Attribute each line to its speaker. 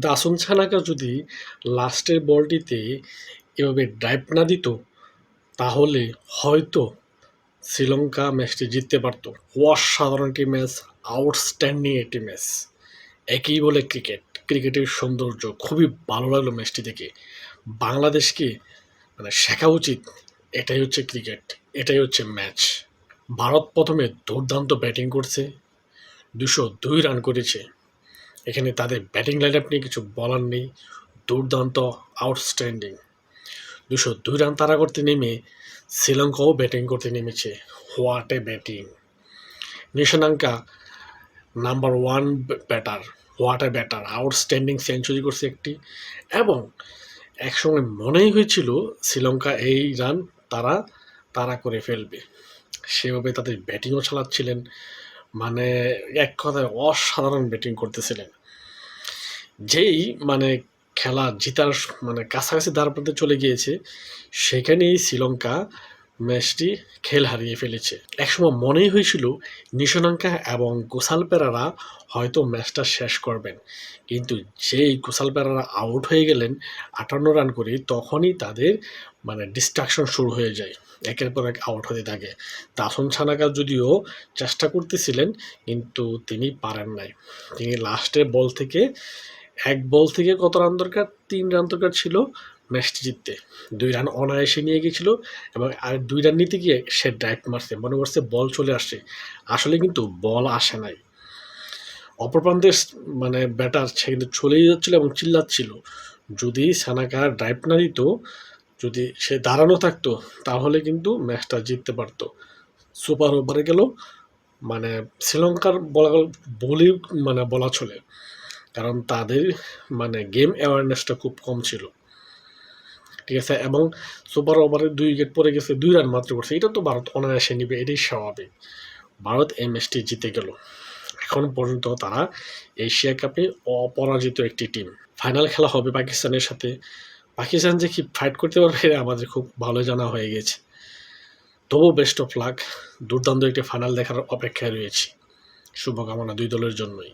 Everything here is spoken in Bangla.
Speaker 1: দাসুন ছানাকা যদি লাস্টের বলটিতে এভাবে ড্রাইভ না দিত, তাহলে হয়তো শ্রীলঙ্কা ম্যাচটি জিততে পারতো। অসাধারণ একটি ম্যাচ আউটস্ট্যান্ডিং একটি ম্যাচ। একই বলে ক্রিকেট। ক্রিকেটের সৌন্দর্য খুবই ভালো লাগল ম্যাচটি দেখে। বাংলাদেশকে মানে শেখা উচিত। এটাই হচ্ছে ক্রিকেট। এটাই হচ্ছে ম্যাচ। ভারত প্রথমে দুর্দান্ত ব্যাটিং করছে। দুশো দুই রান করেছে। এখানে তাদের ব্যাটিং লাইন আপ নিয়ে কিছু বলার নেই। দুর্দান্ত আউটস্ট্যান্ডিং দুশো দুই রান তারা করতে নেমে শ্রীলঙ্কাও ব্যাটিং করতে নেমেছে। What a batting Nissanka number one batter what a batter outstanding century করছে একটি। এবং একসময় মনেই হয়েছিল শ্রীলঙ্কা এই রান তারা তারা করে ফেলবে। সেভাবে তাদের ব্যাটিংও চালাচ্ছিলেন। মানে এক কথায় অসাধারণ ব্যাটিং করতেছিলেন। যেই মানে খেলা জিতার মানে কাছাকাছি দ্বার চলে গিয়েছে, সেখানেই শ্রীলঙ্কা ম্যাচটি খেল হারিয়ে ফেলেছে। একসময় মনেই হয়েছিল নিশানাঙ্কা এবং গোসাল পেরারা হয়তো ম্যাচটা শেষ করবেন। কিন্তু যেই গোসাল পেরারা আউট হয়ে গেলেন আটান্ন রান করে, তখনই তাদের মানে ডিস্ট্রাকশন শুরু হয়ে যায়, একের পর এক আউট হতে থাকে। দাসন ছানাকা যদিও চেষ্টা করতেছিলেন, কিন্তু তিনি পারেন নাই। তিনি লাস্টে বল থেকে, এক বল থেকে কত রান দরকার? তিন রান দরকার ছিল। ম্যাচটি জিততে। দুই রান অনায়াসে নিয়ে গিয়েছিল এবং আর দুই রান নিতে গিয়ে সে ড্রাইভ মারছে, মনে করছে বল চলে আসছে। আসলে কিন্তু বল আসে নাই। অপর প্রান্তের মানে ব্যাটার সে কিন্তু চলেই যাচ্ছিল এবং চিল্লাচ্ছিল। যদি সানাকা ড্রাইভ না দিত, যদি সে দাঁড়ানো থাকতো, তাহলে কিন্তু ম্যাচটা জিততে পারতো। সুপার ওভারে গেল মানে শ্রীলঙ্কার বলা বলি মানে বলা চলে। কারণ তাদের মানে গেম অ্যাওয়ারনেসটা খুব কম ছিল। ঠিক আছে? এবং সুপার ওভারে দুই উইকেট পড়ে গেছে, দুই রান মাত্র করছে। এটা তো ভারত অনায়াসে নিবে, এটাই স্বাভাবিক। ভারত এই ম্যাচটি জিতে গেল। এখন পর্যন্ত তারা এশিয়া কাপে অপরাজিত একটি টিম ফাইনাল খেলা হবে পাকিস্তানের সাথে। পাকিস্তান যে কি ফাইট করতে পারবে আমাদের খুব ভালো জানা হয়ে গেছে। তবু বেস্ট অফ লাক দুর্দান্ত একটি ফাইনাল দেখার অপেক্ষায় রয়েছি। শুভকামনা দুই দলের জন্যই।